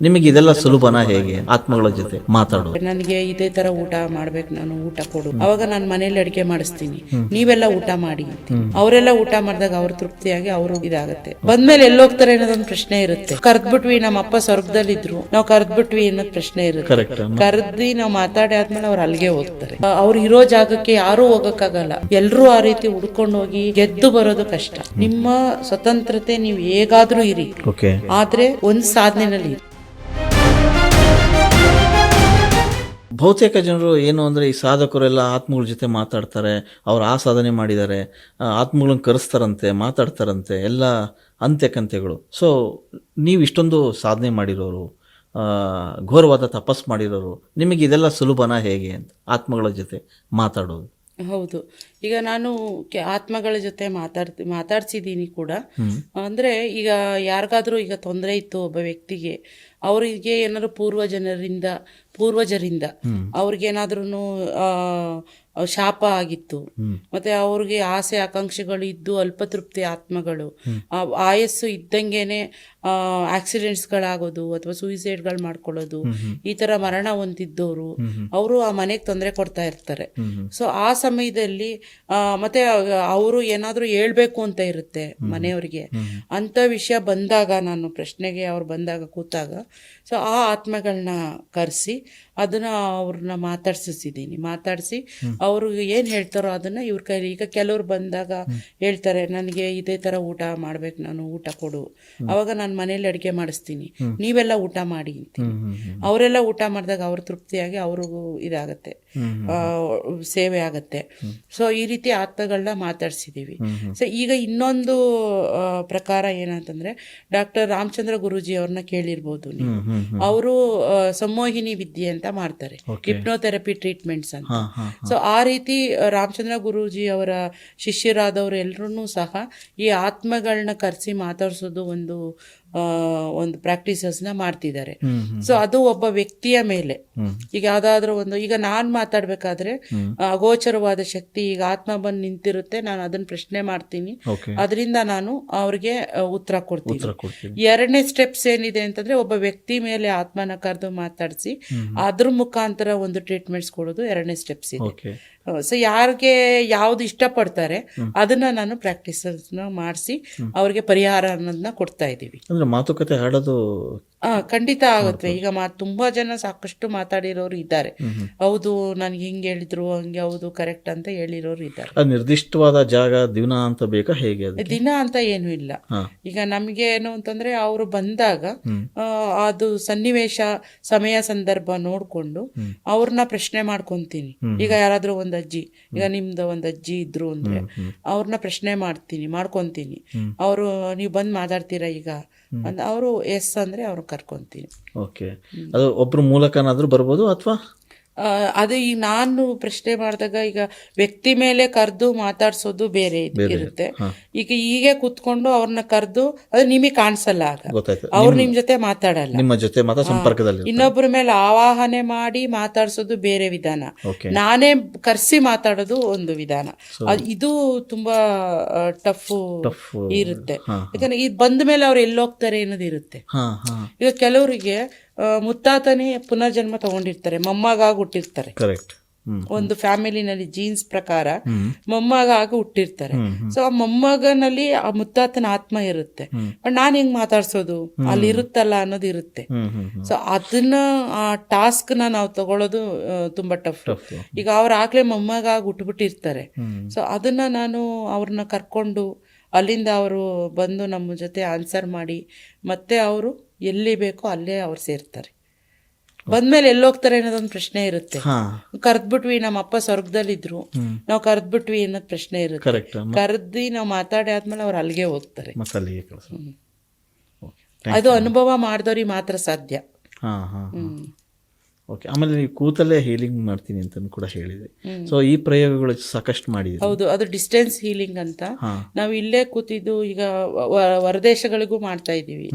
ನಿಮಗೆ ಇದೆಲ್ಲ ಸುಲಭನ ಹೇಗೆ? ಆತ್ಮಗಳ ಜೊತೆ ಮಾತಾಡೋದು. ನನಗೆ ಇದೇ ತರ ಊಟ ಮಾಡ್ಬೇಕು ನಾನು ಊಟ ಕೊಡು. ಅವಾಗ ನಾನು ಮನೇಲಿ ಅಡಿಗೆ ಮಾಡಿಸ್ತೀನಿ. ನೀವೆಲ್ಲ ಊಟ ಮಾಡಿ. ಅವರೆಲ್ಲ ಊಟ ಮಾಡಿದಾಗ ಅವ್ರ ತೃಪ್ತಿಯಾಗಿ ಅವರು ಇದಾಗುತ್ತೆ. ಬಂದ್ಮೇಲೆ ಎಲ್ಲೋಗ್ತಾರೆ ಅನ್ನೋದೊಂದು ಪ್ರಶ್ನೆ ಇರುತ್ತೆ. ಕರ್ದ್ಬಿಟ್ವಿ ನಮ್ಮ ಅಪ್ಪ ಸ್ವರ್ಗದಲ್ಲಿದ್ರು ನಾವು ಕರ್ದ್ಬಿಟ್ವಿ ಅನ್ನೋದ್ ಪ್ರಶ್ನೆ ಇರುತ್ತೆ. ಕರ್ದಿ ನಾವು ಮಾತಾಡಿ ಆದ್ಮೇಲೆ ಅವ್ರು ಅಲ್ಲಿಗೆ ಹೋಗ್ತಾರೆ. ಅವ್ರ ಇರೋ ಜಾಗಕ್ಕೆ ಯಾರು ಹೋಗಕ್ಕಾಗಲ್ಲ. ಎಲ್ರೂ ಆ ರೀತಿ ಹುಡ್ಕೊಂಡು ಹೋಗಿ ಗೆದ್ದು ಬರೋದು ಕಷ್ಟ. ನಿಮ್ಮ ಸ್ವತಂತ್ರತೆ ನೀವು ಹೇಗಾದ್ರೂ ಇರಿ. ಆದ್ರೆ ಒಂದ್ ಸಾಧನೆನಲ್ಲಿ ಬಹುತೇಕ ಜನರು ಏನು ಅಂದರೆ ಈ ಸಾಧಕರೆಲ್ಲ ಆತ್ಮಗಳ ಜೊತೆ ಮಾತಾಡ್ತಾರೆ, ಅವ್ರು ಆ ಸಾಧನೆ ಮಾಡಿದ್ದಾರೆ ಆತ್ಮಗಳನ್ನ ಕರೆಸ್ತಾರಂತೆ, ಮಾತಾಡ್ತಾರಂತೆ, ಎಲ್ಲ ಅಂತ್ಯಕಂತೆಗಳು ಸೊ ನೀವು ಇಷ್ಟೊಂದು ಸಾಧನೆ ಮಾಡಿರೋರು ಘೋರವಾದ ತಪಸ್ ಮಾಡಿರೋರು, ನಿಮಗೆ ಇದೆಲ್ಲ ಸುಲಭನ ಹೇಗೆ ಅಂತ ಆತ್ಮಗಳ ಜೊತೆ ಮಾತಾಡೋದು? ಹೌದು. ಈಗ ನಾನು ಆತ್ಮಗಳ ಜೊತೆ ಮಾತಾಡ್ ಮಾತಾಡ್ಸಿದ್ದೀನಿ ಕೂಡ. ಅಂದ್ರೆ ಈಗ ಯಾರಿಗಾದರೂ ಈಗ ತೊಂದರೆ ಇತ್ತು ಒಬ್ಬ ವ್ಯಕ್ತಿಗೆ ಅವರಿಗೆ ಏನಾದ್ರು ಪೂರ್ವಜನರಿಂದ ಪೂರ್ವಜರಿಂದ ಅವ್ರಿಗೇನಾದ್ರೂ ಶಾಪ ಆಗಿತ್ತು. ಮತ್ತೆ ಅವ್ರಿಗೆ ಆಸೆ ಆಕಾಂಕ್ಷೆಗಳು ಇದ್ದು ಅಲ್ಪತೃಪ್ತಿ ಆತ್ಮಗಳು. ಆ ಆಯಸ್ಸು ಇದ್ದಂಗೆನೆ ಆಕ್ಸಿಡೆಂಟ್ಸ್ಗಳಾಗೋದು ಅಥವಾ ಸೂಯಿಸೈಡ್ಗಳು ಮಾಡ್ಕೊಳ್ಳೋದು ಈ ತರ ಮರಣ ಹೊಂದಿದ್ದವರು ಅವರು ಆ ಮನೆಗೆ ತೊಂದರೆ ಕೊಡ್ತಾ ಇರ್ತಾರೆ. ಸೊ ಆ ಸಮಯದಲ್ಲಿ ಮತ್ತೆ ಅವರು ಏನಾದರೂ ಹೇಳಬೇಕು ಅಂತ ಇರುತ್ತೆ ಮನೆಯವರಿಗೆ. ಅಂತ ವಿಷಯ ಬಂದಾಗ ನಾನು ಪ್ರಶ್ನೆಗೆ ಅವ್ರು ಬಂದಾಗ ಕೂತಾಗ ಸೊ ಆ ಆತ್ಮಗಳನ್ನ ಕರೆಸಿ ಅದನ್ನ ಅವ್ರನ್ನ ಮಾತಾಡ್ಸಿದ್ದೀನಿ ಮಾತಾಡಿಸಿ ಅವರು ಏನು ಹೇಳ್ತಾರೋ ಅದನ್ನ ಇವ್ರ ಕೈಲಿ ಈಗ ಕೆಲವ್ರು ಬಂದಾಗ ಹೇಳ್ತಾರೆ ನನಗೆ ಇದೇ ತರ ಊಟ ಮಾಡ್ಬೇಕು ನಾನು ಊಟ ಕೊಡು. ಅವಾಗ ನಾನು ಮನೇಲಿ ಅಡುಗೆ ಮಾಡಿಸ್ತೀನಿ. ನೀವೆಲ್ಲ ಊಟ ಮಾಡಿ ಅಂತೀನಿ. ಅವರೆಲ್ಲ ಊಟ ಮಾಡಿದಾಗ ಅವ್ರ ತೃಪ್ತಿಯಾಗಿ ಅವ್ರಿಗೂ ಇದಾಗತ್ತೆ. ಸೇವೆ ಆಗತ್ತೆ. ಸೊ ಈ ರೀತಿ ಆತ್ಮಗಳನ್ನ ಮಾತಾಡ್ಸಿದೀವಿ. ಸೊ ಈಗ ಇನ್ನೊಂದು ಪ್ರಕಾರ ಏನಂತಂದ್ರೆ ಡಾಕ್ಟರ್ ರಾಮಚಂದ್ರ ಗುರೂಜಿ ಅವ್ರನ್ನ ಕೇಳಿರ್ಬೋದು ನೀವು. ಅವರು ಸಂಮೋಹಿನಿ ವಿದ್ಯೆ ಅಂತ ಮಾಡ್ತಾರೆ. ಹಿಪ್ನೋಥೆರಪಿ ಟ್ರೀಟ್ಮೆಂಟ್ಸ್ ಅಂತ. ಸೊ ಆ ರೀತಿ ರಾಮಚಂದ್ರ ಗುರೂಜಿ ಅವರ ಶಿಷ್ಯರಾದವರು ಎಲ್ಲರೂ ಸಹ ಈ ಆತ್ಮಗಳನ್ನ ಕರೆಸಿ ಮಾತಾಡಿಸೋದು ಒಂದು ಒಂದು ಪ್ರಾಕ್ಟೀಸಸ್ನ ಮಾಡ್ತಿದ್ದಾರೆ. ಸೊ ಅದು ಒಬ್ಬ ವ್ಯಕ್ತಿಯ ಮೇಲೆ. ಈಗ ಯಾವ್ದಾದ್ರೂ ಒಂದು ಈಗ ನಾನ್ ಮಾತಾಡ್ಬೇಕಾದ್ರೆ ಅಗೋಚರವಾದ ಶಕ್ತಿ ಈಗ ಆತ್ಮ ಬಂದು ನಿಂತಿರುತ್ತೆ ನಾನು ಅದನ್ನ ಪ್ರಶ್ನೆ ಮಾಡ್ತೀನಿ. ಅದರಿಂದ ನಾನು ಅವ್ರಿಗೆ ಉತ್ತರ ಕೊಡ್ತೀನಿ. ಎರಡನೇ ಸ್ಟೆಪ್ಸ್ ಏನಿದೆ ಅಂತಂದ್ರೆ ಒಬ್ಬ ವ್ಯಕ್ತಿ ಮೇಲೆ ಆತ್ಮನ ಕರೆದು ಮಾತಾಡಿಸಿ ಅದ್ರ ಮುಖಾಂತರ ಒಂದು ಟ್ರೀಟ್ಮೆಂಟ್ಸ್ ಕೊಡೋದು ಎರಡನೇ ಸ್ಟೆಪ್ಸ್ ಇದೆ. ಸೊ ಯಾರಿಗೆ ಯಾವ್ದು ಇಷ್ಟಪಡ್ತಾರೆ ಅದನ್ನ ನಾನು ಪ್ರಾಕ್ಟೀಸ್ ಮಾಡಿಸಿ ಅವ್ರಿಗೆ ಪರಿಹಾರ ಅನ್ನೋದನ್ನ ಕೊಡ್ತಾ ಇದ್ದೀವಿ. ಅಂದ್ರೆ ಮಾತುಕತೆ ಆಡೋದು ಆ, ಖಂಡಿತ ಆಗುತ್ತೆ. ಈಗ ಮಾ ತುಂಬಾ ಜನ ಸಾಕಷ್ಟು ಮಾತಾಡಿರೋರು ಇದ್ದಾರೆ. ಹೌದು ನನ್ಗೆ ಹಿಂಗೆ ಹೇಳಿದ್ರು ಹಂಗೆ ಹೌದು ಕರೆಕ್ಟ್ ಅಂತ ಹೇಳಿರೋರು ಇದ್ದಾರೆ. ನಿರ್ದಿಷ್ಟವಾದ ಜಾಗ ದಿನ ಅಂತ ಬೇಕಾ ಹೇಗೆ ದಿನ ಅಂತ ಏನು ಇಲ್ಲ. ಈಗ ನಮ್ಗೆ ಏನು ಅಂತಂದ್ರೆ ಅವರು ಬಂದಾಗ ಅದು ಸನ್ನಿವೇಶ ಸಮಯ ಸಂದರ್ಭ ನೋಡ್ಕೊಂಡು ಅವ್ರನ್ನ ಪ್ರಶ್ನೆ ಮಾಡ್ಕೊಂತೀನಿ. ಈಗ ಯಾರಾದ್ರೂ ಒಂದ್ ಅಜ್ಜಿ ಈಗ ನಿಮ್ದು ಒಂದ್ ಅಜ್ಜಿ ಇದ್ರು ಅಂದ್ರೆ ಅವ್ರನ್ನ ಪ್ರಶ್ನೆ ಮಾಡ್ತೀನಿ ಮಾಡ್ಕೊಂತೀನಿ. ಅವರು ನೀವು ಬಂದ್ ಮಾತಾಡ್ತೀರಾ ಈಗ? ಅವರು ಎಸ್ ಅಂದ್ರೆ ಅವ್ರು ಕರ್ಕೊಂತೀನಿ. ಓಕೆ. ಅದು ಒಬ್ರು ಮೂಲಕನಾದರೂ ಬರ್ಬೋದು ಅಥವಾ ಅದು ಈಗ ನಾನು ಪ್ರಶ್ನೆ ಮಾಡಿದಾಗ ಈಗ ವ್ಯಕ್ತಿ ಮೇಲೆ ಕರೆದು ಮಾತಾಡ್ಸೋದು ಬೇರೆ ಇರುತ್ತೆ. ಈಗ ಹೀಗೆ ಕುತ್ಕೊಂಡು ಅವ್ರನ್ನ ಕರೆದು ಅದು ನಿಮಗೆ ಕಾಣಿಸಲ್ಲ ಆಗ. ಅವ್ರು ನಿಮ್ ಜೊತೆ ಮಾತಾಡಲ್ಲ. ನಿಮ್ಮ ಜೊತೆ ಸಂಪರ್ಕದಲ್ಲಿ ಇನ್ನೊಬ್ಬರ ಮೇಲೆ ಆವಾಹನೆ ಮಾಡಿ ಮಾತಾಡ್ಸೋದು ಬೇರೆ ವಿಧಾನ. ನಾನೇ ಕರ್ಸಿ ಮಾತಾಡೋದು ಒಂದು ವಿಧಾನ. ಇದು ತುಂಬಾ ಟಫ್ ಇರುತ್ತೆ. ಯಾಕಂದ್ರೆ ಇದು ಬಂದ ಮೇಲೆ ಅವ್ರು ಎಲ್ಲೋಗ್ತಾರೆ ಅನ್ನೋದು ಇರುತ್ತೆ. ಈಗ ಕೆಲವರಿಗೆ ಮುತ್ತಾತನೇ ಪುನರ್ಜನ್ಮ ತಗೊಂಡಿರ್ತಾರೆ ಮೊಮ್ಮಗಾಗಿ ಹುಟ್ಟಿರ್ತಾರೆ. ಕರೆಕ್ಟ್ ಒಂದು ಫ್ಯಾಮಿಲಿನಲ್ಲಿ ಜೀನ್ಸ್ ಪ್ರಕಾರ ಮೊಮ್ಮಗಾಗಿ ಹುಟ್ಟಿರ್ತಾರೆ. ಸೊ ಆ ಮೊಮ್ಮಗನಲ್ಲಿ ಆ ಮುತ್ತಾತನ ಆತ್ಮ ಇರುತ್ತೆ. ಬಟ್ ನಾನ್ ಹೆಂಗ್ ಮಾತಾಡ್ಸೋದು? ಅಲ್ಲಿ ಇರುತ್ತಲ್ಲ ಅನ್ನೋದು ಇರುತ್ತೆ. ಸೊ ಅದನ್ನ ಆ ಟಾಸ್ಕ್ನ ನಾವು ತಗೊಳ್ಳೋದು ತುಂಬಾ ಟಫ್ ಈಗ ಅವ್ರ ಆಗ್ಲೇ ಮೊಮ್ಮಗಾಗಿ ಹುಟ್ಬಿಟ್ಟಿರ್ತಾರೆ. ಸೊ ಅದನ್ನ ನಾನು ಅವ್ರನ್ನ ಕರ್ಕೊಂಡು ಅಲ್ಲಿಂದ ಅವರು ಬಂದು ನಮ್ಮ ಜೊತೆ ಆನ್ಸರ್ ಮಾಡಿ ಮತ್ತೆ ಅವರು ಎಲ್ಲಿ ಬೇಕೋ ಅಲ್ಲೇ ಅವ್ರು ಸೇರ್ತಾರೆ. ಬಂದ್ಮೇಲೆ ಎಲ್ಲೋಗ್ತಾರೆ ಅನ್ನೋದೊಂದು ಪ್ರಶ್ನೆ ಇರುತ್ತೆ. ಕರೆದ್ಬಿಟ್ವಿ ನಮ್ಮ ಅಪ್ಪ ಸ್ವರ್ಗದಲ್ಲಿದ್ರು ನಾವು ಕರೆದ್ಬಿಟ್ವಿ ಅನ್ನೋದು ಪ್ರಶ್ನೆ ಇರುತ್ತೆ. ಕರೆದಿ ನಾವು ಮಾತಾಡಿ ಆದ್ಮೇಲೆ ಅವ್ರು ಅಲ್ಲಿಗೆ ಹೋಗ್ತಾರೆ. ಅದು ಅನುಭವ ಮಾಡಿದವ್ರಿಗೆ ಮಾತ್ರ ಸಾಧ್ಯ. ಹಾ ಹಾ. ಹ್ಮ್. ಓಕೆ ಆಮೇಲೆ ನೀವು ಕೂತಲ್ಲೇ ಹೀಲಿಂಗ್ ಮಾಡ್ತೀನಿ ಅಂತ ಕೂಡ ಹೇಳಿದೆ. ಸೊ ಈ ಪ್ರಯೋಗಗಳು ಸಾಕಷ್ಟು ಮಾಡಿದೆ ಹೌದು ಅದು ಡಿಸ್ಟೆನ್ಸ್ ಹೀಲಿಂಗ್ ಅಂತ. ನಾವು ಇಲ್ಲೇ ಕೂತಿದ್ದು ಈಗ ಹೊರದೇಶಗಳಿಗೂ ಮಾಡ್ತಾ ಇದ್ದೀವಿ.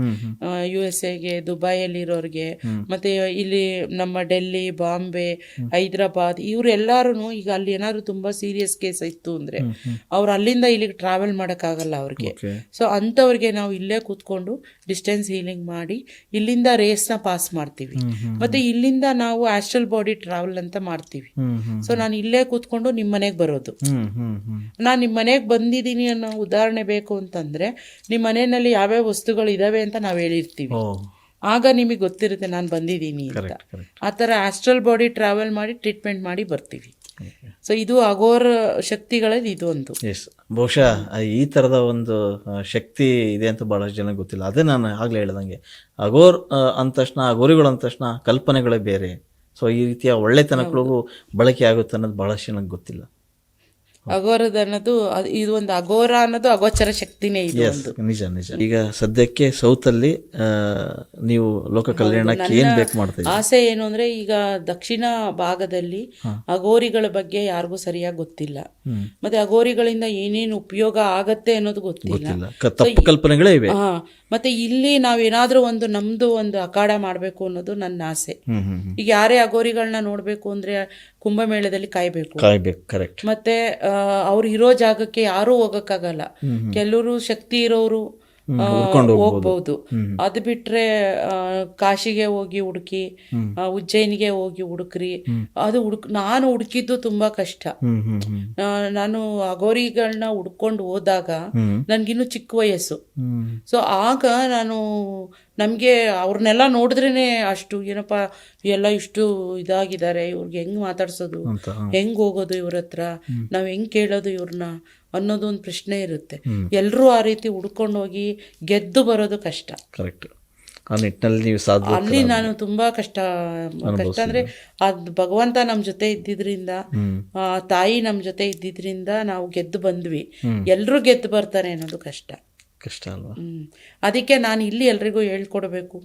ಯು ಎಸ್ ಎಗೆ ದುಬೈಯಲ್ಲಿರೋರಿಗೆ ಮತ್ತೆ ಇಲ್ಲಿ ನಮ್ಮ ಡೆಲ್ಲಿ ಬಾಂಬೆ ಹೈದರಾಬಾದ್ ಇವರೆಲ್ಲರೂ ಈಗ ಅಲ್ಲಿ ಏನಾದ್ರು ತುಂಬಾ ಸೀರಿಯಸ್ ಕೇಸ್ ಇತ್ತು ಅಂದ್ರೆ ಅವ್ರು ಅಲ್ಲಿಂದ ಇಲ್ಲಿಗೆ ಟ್ರಾವೆಲ್ ಮಾಡೋಕ್ಕಾಗಲ್ಲ ಅವ್ರಿಗೆ. ಸೊ ಅಂಥವ್ರಿಗೆ ನಾವು ಇಲ್ಲೇ ಕೂತ್ಕೊಂಡು ಡಿಸ್ಟೆನ್ಸ್ ಹೀಲಿಂಗ್ ಮಾಡಿ ಇಲ್ಲಿಂದ ರೇಸ್ನ ಪಾಸ್ ಮಾಡ್ತೀವಿ. ಮತ್ತೆ ಇಲ್ಲಿಂದ ನಾವು ಆಸ್ಟ್ರಲ್ ಬಾಡಿ ಟ್ರಾವೆಲ್ ಅಂತ ಮಾಡ್ತೀವಿ. ಸೊ ನಾನು ಇಲ್ಲೇ ಕೂತ್ಕೊಂಡು ನಿಮ್ಮ ಮನೆಗೆ ಬರೋದು. ನಾನು ನಿಮ್ಮ ಮನೆಗೆ ಬಂದಿದ್ದೀನಿ ಅನ್ನೋ ಉದಾಹರಣೆ ಬೇಕು ಅಂತಂದ್ರೆ ನಿಮ್ಮ ಮನೆಯಲ್ಲಿ ಯಾವ್ಯಾವ ವಸ್ತುಗಳು ಇದಾವೆ ಅಂತ ನಾವು ಹೇಳಿರ್ತೀವಿ. ಆಗ ನಿಮಗೆ ಗೊತ್ತಿರುತ್ತೆ ನಾನು ಬಂದಿದ್ದೀನಿ ಅಂತ. ಆ ಥರ ಆಸ್ಟ್ರಲ್ ಬಾಡಿ ಟ್ರಾವೆಲ್ ಮಾಡಿ ಟ್ರೀಟ್ಮೆಂಟ್ ಮಾಡಿ ಬರ್ತೀವಿ. ಸೊ ಇದು ಅಗೋರ ಶಕ್ತಿಗಳಲ್ಲಿ ಇದು ಒಂದು ಎಸ್ ಬಹುಶಃ ಈ ಥರದ ಒಂದು ಶಕ್ತಿ ಇದೆ ಅಂತ ಭಾಳಷ್ಟು ಜನ ಗೊತ್ತಿಲ್ಲ. ಅದೇ ನಾನು ಆಗಲೇ ಹೇಳ್ದಂಗೆ. ಅಗೋರ್ ಅಂದ ತಕ್ಷಣ ಅಗೋರಿಗಳು ಅಂದ ತಕ್ಷಣ ಕಲ್ಪನೆಗಳೇ ಬೇರೆ. ಸೊ ಈ ರೀತಿಯ ಒಳ್ಳೆತನಗಳಿಗೂ ಬಳಕೆ ಆಗುತ್ತೆ ಅನ್ನೋದು ಭಾಳಷ್ಟು ಜನಕ್ಕೆ ಗೊತ್ತಿಲ್ಲ. ಅಗೋರದ ಅನ್ನೋದು ಅದು- ಇದು ಒಂದು ಅಗೋರ ಅನ್ನೋದು ಅಗೋಚರ ಶಕ್ತಿನೇ ಇದೆ ನಿಜ ನಿಜ. ಈಗ ಸದ್ಯಕ್ಕೆ ಸೌತ್ ಅಲ್ಲಿ ನೀವು ಲೋಕ ಕಲ್ಯಾಣಕ್ಕೆ ಏನ್ ಬೇಕು ಮಾಡ್ತೀವಿ ಆಸೆ ಏನು ಅಂದ್ರೆ ಈಗ ದಕ್ಷಿಣ ಭಾಗದಲ್ಲಿ ಅಗೋರಿಗಳ ಬಗ್ಗೆ ಯಾರಿಗೂ ಸರಿಯಾಗಿ ಗೊತ್ತಿಲ್ಲ. ಮತ್ತೆ ಅಗೋರಿಗಳಿಂದ ಏನೇನು ಉಪಯೋಗ ಆಗತ್ತೆ ಅನ್ನೋದು ಗೊತ್ತಿಲ್ಲ. ತಪ್ಪು ಕಲ್ಪನೆಗಳೇ ಇವೆ. ಮತ್ತೆ ಇಲ್ಲಿ ನಾವೇನಾದ್ರೂ ಒಂದು ನಮ್ದು ಒಂದು ಅಖಾಡ ಮಾಡ್ಬೇಕು ಅನ್ನೋದು ನನ್ನ ಆಸೆ. ಈಗ ಯಾರೇ ಅಗೋರಿಗಳನ್ನ ನೋಡ್ಬೇಕು ಅಂದ್ರೆ ಕುಂಭಮೇಳದಲ್ಲಿ ಕಾಯ್ಬೇಕು. ಕಾಯ್ಬೇಕು ಕರೆಕ್ಟ್ ಮತ್ತೆ ಅವ್ರು ಇರೋ ಜಾಗಕ್ಕೆ ಯಾರೂ ಹೋಗಕ್ಕಾಗಲ್ಲ. ಕೆಲವರು ಶಕ್ತಿ ಇರೋರು ಹೋಗ್ಬೋದು. ಅದು ಬಿಟ್ರೆ ಕಾಶಿಗೆ ಹೋಗಿ ಹುಡುಕಿ ಉಜ್ಜಯಿನಿಗೆ ಹೋಗಿ ಹುಡುಕ್ರಿ. ಅದು ಹುಡುಕ್ ನಾನು ಹುಡುಕಿದ್ದು ತುಂಬಾ ಕಷ್ಟ. ನಾನು ಅಗೋರಿಗಳನ್ನ ಹುಡ್ಕೊಂಡು ಹೋದಾಗ. ನನ್ಗಿನ್ನು ಚಿಕ್ಕ ವಯಸ್ಸು. ಸೊ ಆಗ ನಾನು ನಮಗೆ ಅವ್ರನ್ನೆಲ್ಲ ನೋಡಿದ್ರೇ ಅಷ್ಟು ಏನಪ್ಪ ಎಲ್ಲ ಇಷ್ಟು ಇದಾಗಿದ್ದಾರೆ ಇವ್ರಿಗೆ ಹೆಂಗ್ ಮಾತಾಡ್ಸೋದು ಹೆಂಗೆ ಹೆಂಗ್ ಹೋಗೋದು ಇವ್ರ ಹತ್ರ ನಾವು ಹೆಂಗ್ ಕೇಳೋದು ಇವ್ರನ್ನ ಅನ್ನೋದು ಒಂದು ಪ್ರಶ್ನೆ ಇರುತ್ತೆ. ಎಲ್ಲರೂ ಆ ರೀತಿ ಹುಡ್ಕೊಂಡು ಹೋಗಿ ಗೆದ್ದು ಬರೋದು ಕಷ್ಟ. ಕರೆಕ್ಟ್. ಆ ನಿಟ್ಟಿನಲ್ಲಿ ನೀವು ಸಾಧ್ಯ ಅಲ್ಲಿ ನಾನು ತುಂಬಾ ಕಷ್ಟ ಕಷ್ಟ ಅಂದ್ರೆ ಅದ್ ಭಗವಂತ ನಮ್ಮ ಜೊತೆ ಇದ್ದಿದ್ರಿಂದ ಆ ತಾಯಿ ನಮ್ಮ ಜೊತೆ ಇದ್ದಿದ್ರಿಂದ ನಾವು ಗೆದ್ದು ಬಂದ್ವಿ. ಎಲ್ಲರೂ ಗೆದ್ದು ಬರ್ತಾರೆ ಅನ್ನೋದು ಕಷ್ಟ. ಕಷ್ಟ ಅಲ್ವಾ? ಹ್ಮ್. ಅದಕ್ಕೆ ನಾನು ಇಲ್ಲಿ ಎಲ್ರಿಗೂ ಹೇಳ್ಕೊಡ್ಬೇಕು.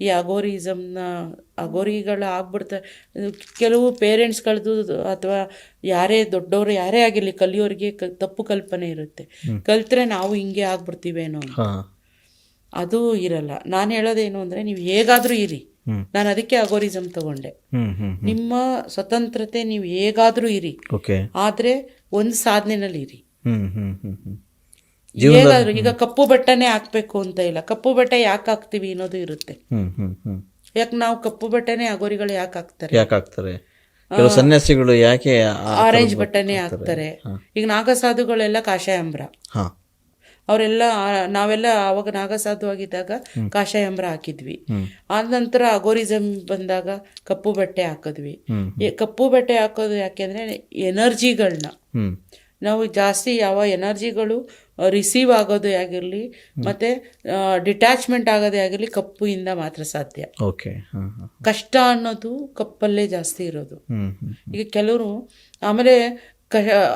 ಈ ಅಗೋರಿಸಮ್ನ ಅಗೋರಿಗಳು ಆಗ್ಬಿಡ್ತಾರೆ ಕೆಲವು ಪೇರೆಂಟ್ಸ್ಗಳದ್ದು ಅಥವಾ ಯಾರೇ ದೊಡ್ಡವರು ಯಾರೇ ಆಗಿರಲಿ ಕಲಿಯೋರಿಗೆ ತಪ್ಪು ಕಲ್ಪನೆ ಇರುತ್ತೆ. ಕಲ್ತ್ರೆ ನಾವು ಹಿಂಗೆ ಆಗ್ಬಿಡ್ತೀವೇನೋ ಅದು ಇರಲ್ಲ. ನಾನು ಹೇಳೋದೇನು ಅಂದರೆ ನೀವು ಹೇಗಾದರೂ ಇರಿ. ನಾನು ಅದಕ್ಕೆ ಅಗೋರಿಸಮ್ ತಗೊಂಡೆ. ನಿಮ್ಮ ಸ್ವತಂತ್ರತೆ ನೀವು ಹೇಗಾದರೂ ಇರಿ. ಆದರೆ ಒಂದು ಸಾಧನೆನಲ್ಲಿ ಇರಿ ಹೇಗಾದ್ರೂ ಈಗ ಕಪ್ಪು ಬಟ್ಟೆನೇ ಹಾಕ್ಬೇಕು ಅಂತ ಇಲ್ಲ. ಕಪ್ಪು ಬಟ್ಟೆ ಯಾಕೆ ಹಾಕ್ತಿವಿ ಅನ್ನೋದು ಇರುತ್ತೆ. ಯಾಕೆ ನಾವು ಕಪ್ಪು ಬಟ್ಟೆನೇ ಅಗೋರಿಗಳು ಯಾಕೆ ಹಾಕ್ತಾರೆ? ಯಾಕೆ ಹಾಕ್ತಾರೆ? ಕೆಲವು ಸನ್ಯಾಸಿಗಳು ಯಾಕೆ ಆರೆಂಜ್ ಬಟ್ಟೆನೇ ಹಾಕ್ತಾರೆ. ಈಗ ನಾಗಸಾಧುಗಳೆಲ್ಲ ಕಾಷಾಯಾಂಬ್ರ. ಹಾ. ಅವರೆಲ್ಲ ನಾವೆಲ್ಲ ಅವಾಗ ನಾಗಸಾಧು ಆಗಿದ್ದಾಗ ಕಾಷಾಯಾಂಬ್ರ ಹಾಕಿದ್ವಿ. ಆದ ನಂತರ ಅಗೋರಿಸಮ್ ಬಂದಾಗ ಕಪ್ಪು ಬಟ್ಟೆ ಹಾಕಿದ್ವಿ. ಕಪ್ಪು ಬಟ್ಟೆ ಹಾಕೋದು ಯಾಕೆಂದ್ರೆ ಎನರ್ಜಿಗಳನ್ನ ನಾವು ಜಾಸ್ತಿ ಯಾವ ಎನರ್ಜಿಗಳು ರಿಸೀವ್ ಆಗೋದೇ ಆಗಿರಲಿ ಮತ್ತೆ ಡಿಟ್ಯಾಚ್ಮೆಂಟ್ ಆಗೋದೇ ಆಗಿರಲಿ ಕಪ್ಪುಯಿಂದ ಮಾತ್ರ ಸಾಧ್ಯ. ಓಕೆ. ಕಷ್ಟ ಅನ್ನೋದು ಕಪ್ಪಲ್ಲೇ ಜಾಸ್ತಿ ಇರೋದು. ಈಗ ಕೆಲವರು ಆಮೇಲೆ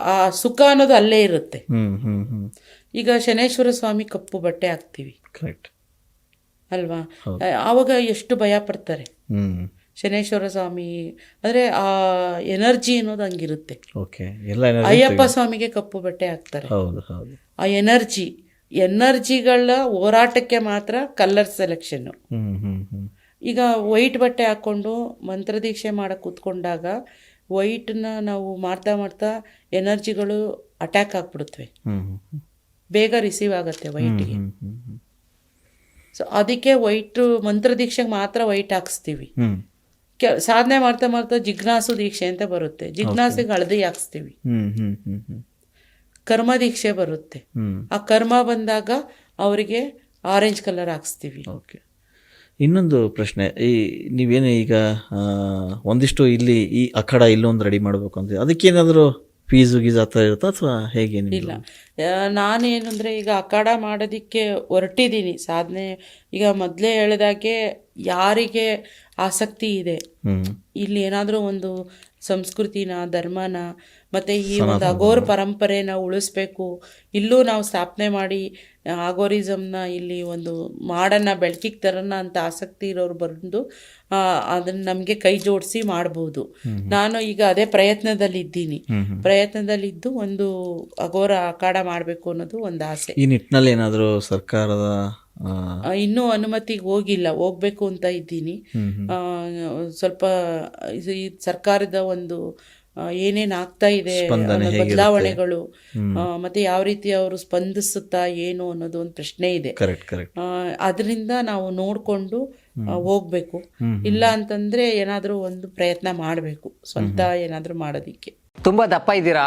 ಆ ಸುಖ ಅನ್ನೋದು ಅಲ್ಲೇ ಇರುತ್ತೆ. ಈಗ ಶನೇಶ್ವರ ಸ್ವಾಮಿ ಕಪ್ಪು ಬಟ್ಟೆ ಹಾಕ್ತೀವಿ. ಕರೆಕ್ಟ್ ಅಲ್ವಾ? ಆವಾಗ ಎಷ್ಟು ಭಯ ಪಡ್ತಾರೆ? ಶನೇಶ್ವರ ಸ್ವಾಮಿ ಅಂದ್ರೆ ಆ ಎನರ್ಜಿ ಅನ್ನೋದು ಹಂಗಿರುತ್ತೆ. ಅಯ್ಯಪ್ಪ ಸ್ವಾಮಿಗೆ ಕಪ್ಪು ಬಟ್ಟೆ ಹಾಕ್ತಾರೆ. ಹೌದು ಹೌದು. ಆ ಎನರ್ಜಿ ಎನರ್ಜಿಗಳ ಹೋರಾಟಕ್ಕೆ ಮಾತ್ರ ಕಲ್ಲರ್ ಸೆಲೆಕ್ಷನ್ನು ಹ್ಮ್ ಈಗ ವೈಟ್ ಬಟ್ಟೆ ಹಾಕ್ಕೊಂಡು ಮಂತ್ರದೀಕ್ಷೆ ಮಾಡಕ್ಕೆ ಕೂತ್ಕೊಂಡಾಗ ವೈಟ್ನ ನಾವು ಮಾಡ್ತಾ ಮಾಡ್ತಾ ಎನರ್ಜಿಗಳು ಅಟ್ಯಾಕ್ ಆಗ್ಬಿಡುತ್ತವೆ. ಬೇಗ ರಿಸೀವ್ ಆಗುತ್ತೆ ವೈಟ್ಗೆ. ಸೊ ಅದಕ್ಕೆ ವೈಟ್ ಮಂತ್ರದೀಕ್ಷೆಗೆ ಮಾತ್ರ ವೈಟ್ ಹಾಕ್ಸ್ತೀವಿ. ಕೆ ಸಾಧನೆ ಮಾಡ್ತಾ ಮಾಡ್ತಾ ಜಿಜ್ಞಾಸು ದೀಕ್ಷೆ ಅಂತ ಬರುತ್ತೆ. ಜಿಜ್ಞಾಸಿಗೆ ಹಳದಿ ಹಾಕ್ಸ್ತೀವಿ. ಕರ್ಮ ದೀಕ್ಷೆ ಬರುತ್ತೆ. ಆ ಕರ್ಮ ಬಂದಾಗ ಅವರಿಗೆ ಆರೆಂಜ್ ಕಲರ್ ಹಾಕ್ಸ್ತೀವಿ. ಓಕೆ ಇನ್ನೊಂದು ಪ್ರಶ್ನೆ ಈ ನೀವೇನು ಈಗ ಒಂದಿಷ್ಟು ಇಲ್ಲಿ ಈ ಅಖಡ ಇಲ್ಲೊಂದು ರೆಡಿ ಮಾಡಬೇಕು ಅಂತ ಅದಕ್ಕೇನಾದರೂ ಫೀಸು ಗೀಸ್ ಆ ಥರ ಇರುತ್ತಾ ಅಥವಾ ಹೇಗೆ? ಇಲ್ಲ. ಆ, ನಾನೇನು ಅಂದರೆ ಈಗ ಅಖಾಡ ಮಾಡೋದಕ್ಕೆ ಹೊರಟಿದ್ದೀನಿ ಸಾಧನೆ ಈಗ ಮೊದಲೇ ಹೇಳಿದಾಗೆ ಯಾರಿಗೆ ಆಸಕ್ತಿ ಇದೆ. ಇಲ್ಲಿ ಏನಾದರೂ ಒಂದು ಸಂಸ್ಕೃತಿನ ಧರ್ಮನ ಮತ್ತೆ ಈ ಒಂದು ಅಗೋರ್ ಪರಂಪರೆನ ಉಳಿಸ್ಬೇಕು. ಇಲ್ಲೂ ನಾವು ಸ್ಥಾಪನೆ ಮಾಡಿ ಅಗೋರಿಸಮ್ನ ಇಲ್ಲಿ ಒಂದು ಮಾಡನ್ನ ಬೆಳಕಿಗೆ ತರೋಣ ಅಂತ ಆಸಕ್ತಿ ಇರೋರು ಬಂದು ಅದನ್ನ ನಮಗೆ ಕೈ ಜೋಡಿಸಿ ಮಾಡ್ಬೋದು. ನಾನು ಈಗ ಅದೇ ಪ್ರಯತ್ನದಲ್ಲಿದ್ದೀನಿ. ಪ್ರಯತ್ನದಲ್ಲಿದ್ದು ಒಂದು ಅಗೋರ ಅಖಾಡ ಮಾಡಬೇಕು ಅನ್ನೋದು ಒಂದು ಆಸೆ. ಈ ನಿಟ್ಟಿನಲ್ಲಿ ಏನಾದರೂ ಸರ್ಕಾರದ ಇನ್ನೂ ಅನುಮತಿಗೆ ಹೋಗಿಲ್ಲ ಹೋಗ್ಬೇಕು ಅಂತ ಇದ್ದೀನಿ. ಆ, ಸ್ವಲ್ಪ ಈ ಸರ್ಕಾರದ ಒಂದು ಏನೇನು ಆಗ್ತಾ ಇದೆ ಬದಲಾವಣೆಗಳು ಮತ್ತೆ ಯಾವ ರೀತಿ ಅವರು ಸ್ಪಂದಿಸುತ್ತಾ ಏನು ಅನ್ನೋದು ಒಂದು ಪ್ರಶ್ನೆ ಇದೆ. ಕರೆಕ್ಟ್ ಕರೆಕ್ಟ್ ಆ, ಅದರಿಂದ ನಾವು ನೋಡ್ಕೊಂಡು ಹೋಗ್ಬೇಕು. ಇಲ್ಲ ಅಂತಂದ್ರೆ ಏನಾದರೂ ಒಂದು ಪ್ರಯತ್ನ ಮಾಡಬೇಕು ಸ್ವಂತ ಏನಾದರೂ ಮಾಡೋದಿಕ್ಕೆ. ತುಂಬಾ ದಪ್ಪ ಇದ್ದೀರಾ?